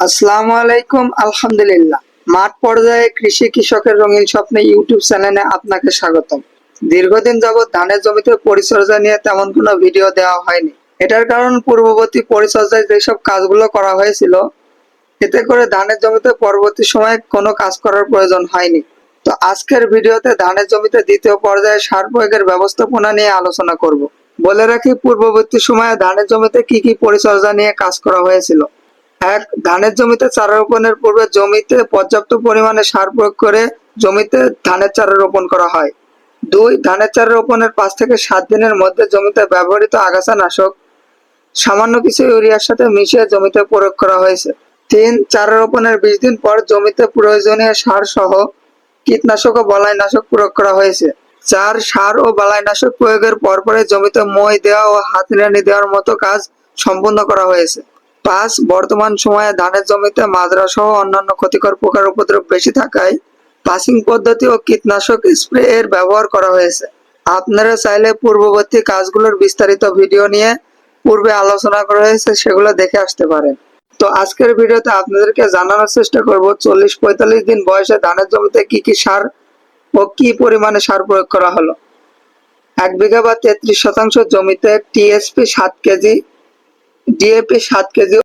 আসসালামু আলাইকুম, আলহামদুলিল্লাহ। মাঠ পর্যায়ে কৃষি কৃষকের রঙিন স্বপ্নে ইউটিউব চ্যানেলে আপনাকে স্বাগতম। দীর্ঘদিন যাবৎ ধানের জমিতে পরিচর্যা নিয়ে তেমন কোনো ভিডিও দেওয়া হয়নি। এটার কারণ পূর্ববর্তী পরিচর্যায় যেসব কাজগুলো করা হয়েছিল, এতে করে ধানের জমিতে পরবর্তী সময়ে কোনো কাজ করার প্রয়োজন হয়নি। তো আজকের ভিডিওতে ধানের জমিতে দ্বিতীয় পর্যায়ে সার প্রয়োগের ব্যবস্থাপনা নিয়ে আলোচনা করব। বলে রাখি, পূর্ববর্তী সময়ে ধানের জমিতে কি কি পরিচর্যা নিয়ে কাজ করা হয়েছিল। এক, ধানের জমিতে চারা রোপণের পূর্বে জমিতে পর্যাপ্ত পরিমাণে সার প্রয়োগ করে জমিতে ধানের চারা রোপণ করা হয়। দুই, ধানের চারা রোপণের পাঁচ থেকে সাত দিনের মধ্যে জমিতে ব্যবহৃত আগাছা নাশক, সামান্য কিছু ইউরিয়ার সাথে মিশিয়ে জমিতে প্রয়োগ করা হয়েছে। তিন, চারা রোপণের বিশ দিন পর জমিতে প্রয়োজনীয় সার সহ কীটনাশক ও বালাইনাশক প্রয়োগ করা হয়েছে। চার, সার ও বালাইনাশক প্রয়োগের পরপরে জমিতে মই দেওয়া ও হাতড়ানি দেওয়ার মতো কাজ সম্পূর্ণ করা হয়েছে। পাঁচ বর্তমান সময়ে ধানের জমিতে মাজরা সহ অন্যান্য ক্ষতিকর পোকার উপদ্রব বেশি থাকায় পাসিং পদ্ধতি ও কীটনাশক স্প্রে এর ব্যবহার করা হয়েছে। আপনারা চাইলে পূর্ববর্তী কাজগুলোর বিস্তারিত ভিডিও নিয়ে পূর্বে আলোচনা করা হয়েছে সেগুলো দেখে আসতে পারেন। তো আজকের ভিডিওতে আপনাদেরকে জানানোর চেষ্টা করব চল্লিশ পঁয়তাল্লিশ দিন বয়সে ধানের জমিতে কি কি সার ও কি পরিমাণে সার প্রয়োগ করা হলো? এক বিঘা বা তেত্রিশ শতাংশ জমিতে টিএসপি সাত কেজি ডিএপি সাত কেজি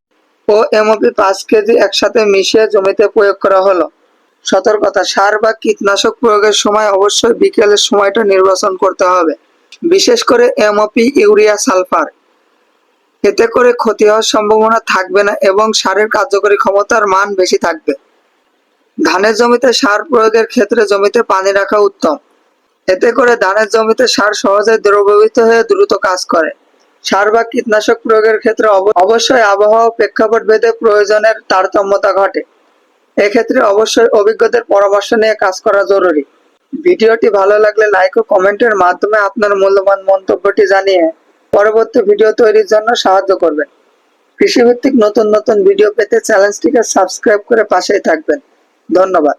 ও এমওপি পাঁচ কেজি একসাথে মিশিয়ে জমিতে প্রয়োগ করা হলো। সতর্কতা, সার বা কীটনাশক প্রয়োগের সময় অবশ্যই বিকেলের সময়টা নির্বাচন করতে হবে, বিশেষ করে এমওপি ইউরিয়া সালফার। এতে করে ক্ষতি হওয়ার সম্ভাবনা থাকবে না এবং সারের কার্যকরী ক্ষমতার মান বেশি থাকবে। ধানের জমিতে সার প্রয়োগের ক্ষেত্রে জমিতে পানি রাখা উত্তম। এতে করে ধানের জমিতে সার সহজে দ্রবীভূত হয়ে দ্রুত কাজ করে। সার বা কীটনাশক প্রয়োগের ক্ষেত্রে অবশ্যই আবহাওয়া প্রেক্ষাপট ভেদে প্রয়োজনের তারতম্যতা ঘটে। এক্ষেত্রে অবশ্যই অভিজ্ঞদের পরামর্শ নিয়ে কাজ করা জরুরি। ভিডিওটি ভালো লাগলে লাইক ও কমেন্টের মাধ্যমে আপনার মূল্যবান মন্তব্যটি জানিয়ে পরবর্তী ভিডিও তৈরির জন্য সাহায্য করবেন। কৃষিভিত্তিক নতুন নতুন ভিডিও পেতে চ্যানেলটিকে সাবস্ক্রাইব করে পাশেই থাকবেন। ধন্যবাদ।